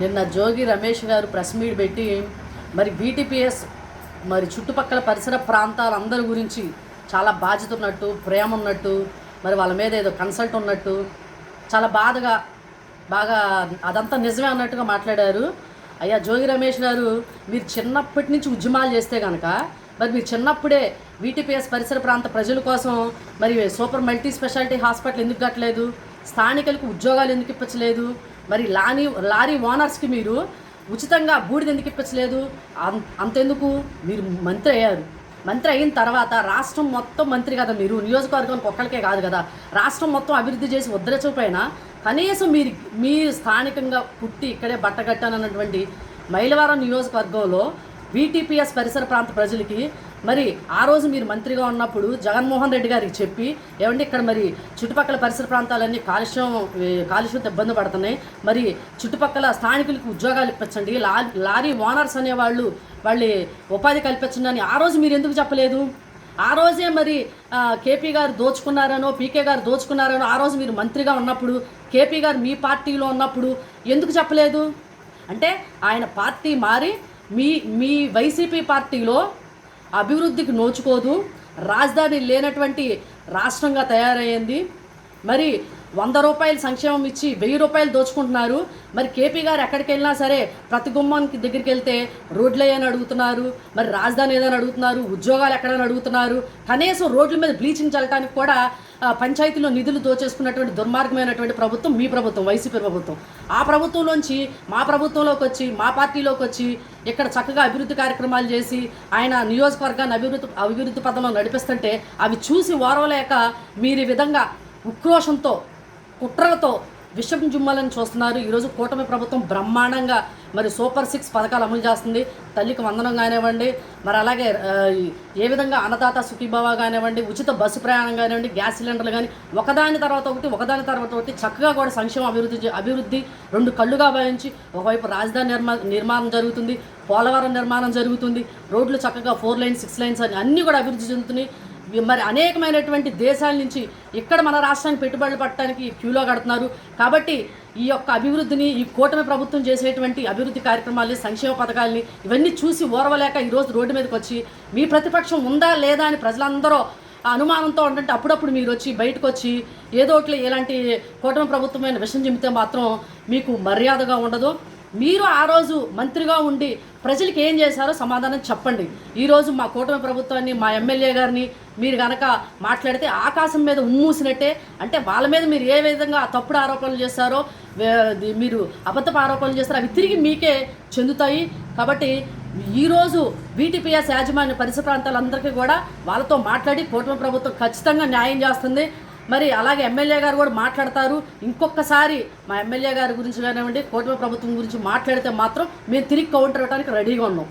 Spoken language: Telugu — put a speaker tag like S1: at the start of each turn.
S1: నిన్న జోగి రమేష్ గారు ప్రెస్ మీట్ పెట్టి మరి బీటీపీఎస్ మరి చుట్టుపక్కల పరిసర ప్రాంతాలందరి గురించి చాలా బాధ్యత ఉన్నట్టు ప్రేమ ఉన్నట్టు మరి వాళ్ళ మీద ఏదో కన్సల్ట్ ఉన్నట్టు చాలా బాధగా బాగా అదంతా నిజమే అన్నట్టుగా మాట్లాడారు. అయ్యా జోగి రమేష్ గారు మీరు చిన్నప్పటి నుంచి ఉద్యమాలు చేస్తే కనుక మరి మీరు చిన్నప్పుడే వీటీపీఎస్ పరిసర ప్రాంత ప్రజల కోసం మరి సూపర్ మల్టీ స్పెషాలిటీ హాస్పిటల్ ఎందుకు కట్టలేదు? స్థానికులకు ఉద్యోగాలు ఎందుకు ఇప్పించలేదు? మరి లారీ లారీ ఓనర్స్కి మీరు ఉచితంగా బూడిద ఎందుకు ఇప్పించలేదు? అంతెందుకు? మీరు మంత్రి అయ్యారు. మంత్రి అయిన తర్వాత రాష్ట్రం మొత్తం మంత్రి కదా మీరు. నియోజకవర్గానికి ఒక్కరికే కాదు కదా. రాష్ట్రం మొత్తం అభివృద్ధి చేసి వద్దల కనీసం మీరు మీరు స్థానికంగా పుట్టి ఇక్కడే బట్టగట్టానన్నటువంటి మైలవరం నియోజకవర్గంలో బీటీపీఎస్ పరిసర ప్రాంత ప్రజలకి మరి ఆ రోజు మీరు మంత్రిగా ఉన్నప్పుడు జగన్మోహన్ రెడ్డి గారికి చెప్పి ఏమంటే ఇక్కడ మరి చుట్టుపక్కల పరిసర ప్రాంతాలన్నీ కాలుష్యం కాలుష్యంతో ఇబ్బంది పడుతున్నాయి. మరి చుట్టుపక్కల స్థానికులకు ఉద్యోగాలు ఇప్పించండి. లారీ ఓనర్స్ అనేవాళ్ళు వాళ్ళు ఉపాధి కల్పించండి అని ఆ రోజు మీరు ఎందుకు చెప్పలేదు? ఆ రోజే మరి కేపీ గారు దోచుకున్నారనో పీకే గారు దోచుకున్నారనో ఆ రోజు మీరు మంత్రిగా ఉన్నప్పుడు కేపీ గారు మీ పార్టీలో ఉన్నప్పుడు ఎందుకు చెప్పలేదు? అంటే ఆయన పార్టీ మారి మీ మీ వైసీపీ పార్టీలో అభివృద్ధికి నోచుకోదు రాజధాని లేనటువంటి రాష్ట్రంగా తయారయ్యింది. మరి వంద రూపాయలు సంక్షేమం ఇచ్చి వెయ్యి రూపాయలు దోచుకుంటున్నారు. మరి కేపీ గారు ఎక్కడికి వెళ్ళినా సరే ప్రతి గుమ్మానికి దగ్గరికి వెళ్తే రోడ్లు ఏదని అడుగుతున్నారు. మరి రాజధాని ఏదైనా అడుగుతున్నారు? ఉద్యోగాలు ఎక్కడైనా అడుగుతున్నారు? కనీసం రోడ్ల మీద బ్లీచింగ్ చల్లడానికి కూడా పంచాయతీలో నిధులు దోచేసుకున్నటువంటి దుర్మార్గమైనటువంటి ప్రభుత్వం మీ ప్రభుత్వం వైసీపీ ప్రభుత్వం. ఆ ప్రభుత్వంలోంచి మా ప్రభుత్వంలోకి వచ్చి మా పార్టీలోకి వచ్చి ఇక్కడ చక్కగా అభివృద్ధి కార్యక్రమాలు చేసి ఆయన నియోజకవర్గాన్ని అభివృద్ధి అభివృద్ధి పదంలో నడిపిస్తుంటే అవి చూసి ఓరవలేక మీరు ఈ విధంగా ఉక్రోషంతో కుట్రలతో విషం జుమ్మాలని చూస్తున్నారు. ఈరోజు కూటమి ప్రభుత్వం బ్రహ్మాండంగా మరి సూపర్ సిక్స్ పథకాలు అమలు చేస్తుంది. తల్లికి వందనం కానివ్వండి మరి అలాగే ఏ విధంగా అన్నదాత సుఖీభావ కానివ్వండి ఉచిత బస్సు ప్రయాణం కానివ్వండి గ్యాస్ సిలిండర్లు కానీ ఒకదాని తర్వాత ఒకటి ఒకదాని తర్వాత ఒకటి చక్కగా కూడా సంక్షేమ అభివృద్ధి అభివృద్ధి రెండు కళ్ళుగా భావించి ఒకవైపు రాజధాని నిర్మా నిర్మాణం జరుగుతుంది పోలవరం నిర్మాణం జరుగుతుంది రోడ్లు చక్కగా ఫోర్ లైన్స్ సిక్స్ లైన్స్ అని అన్నీ కూడా అభివృద్ధి చెందుతున్నాయి. మరి అనేకమైనటువంటి దేశాల నుంచి ఇక్కడ మన రాష్ట్రానికి పెట్టుబడులు పట్టడానికి క్యూలో కడుతున్నారు. కాబట్టి ఈ యొక్క అభివృద్ధిని ఈ కూటమి ప్రభుత్వం చేసేటువంటి అభివృద్ధి కార్యక్రమాలని సంక్షేమ పథకాలని ఇవన్నీ చూసి ఓర్వలేక ఈరోజు రోడ్డు మీదకి వచ్చి మీ ప్రతిపక్షం ఉందా లేదా అని ప్రజలందరూ ఆ అనుమానంతో ఉంటుంటే అప్పుడప్పుడు మీరు వచ్చి బయటకు వచ్చి ఏదో ఒకటి ఇలాంటి కూటమి ప్రభుత్వమైన విషయం చెబితే మాత్రం మీకు మర్యాదగా ఉండదు. మీరు ఆ రోజు మంత్రిగా ఉండి ప్రజలకు ఏం చేశారో సమాధానం చెప్పండి. ఈరోజు మా కూటమి ప్రభుత్వాన్ని మా ఎమ్మెల్యే గారిని మీరు కనుక మాట్లాడితే ఆకాశం మీద ఉమ్మూసినట్టే అంటే వాళ్ళ మీద మీరు ఏ విధంగా తప్పుడు ఆరోపణలు చేస్తారో మీరు అబద్ధపు ఆరోపణలు చేస్తారో అవి తిరిగి మీకే చెందుతాయి. కాబట్టి ఈరోజు బీటీపీఎస్ యాజమాన్య పరిసర ప్రాంతాలందరికీ కూడా వాళ్ళతో మాట్లాడి కూటమి ప్రభుత్వం ఖచ్చితంగా న్యాయం చేస్తుంది. మరి అలాగే ఎమ్మెల్యే గారు కూడా మాట్లాడతారు. ఇంకొకసారి మా ఎమ్మెల్యే గారి గురించి కానివ్వండి కూటమి ప్రభుత్వం గురించి మాట్లాడితే మాత్రం మేము తిరిగి కౌంటర్ ఇవ్వడానికి రెడీగా ఉన్నాం.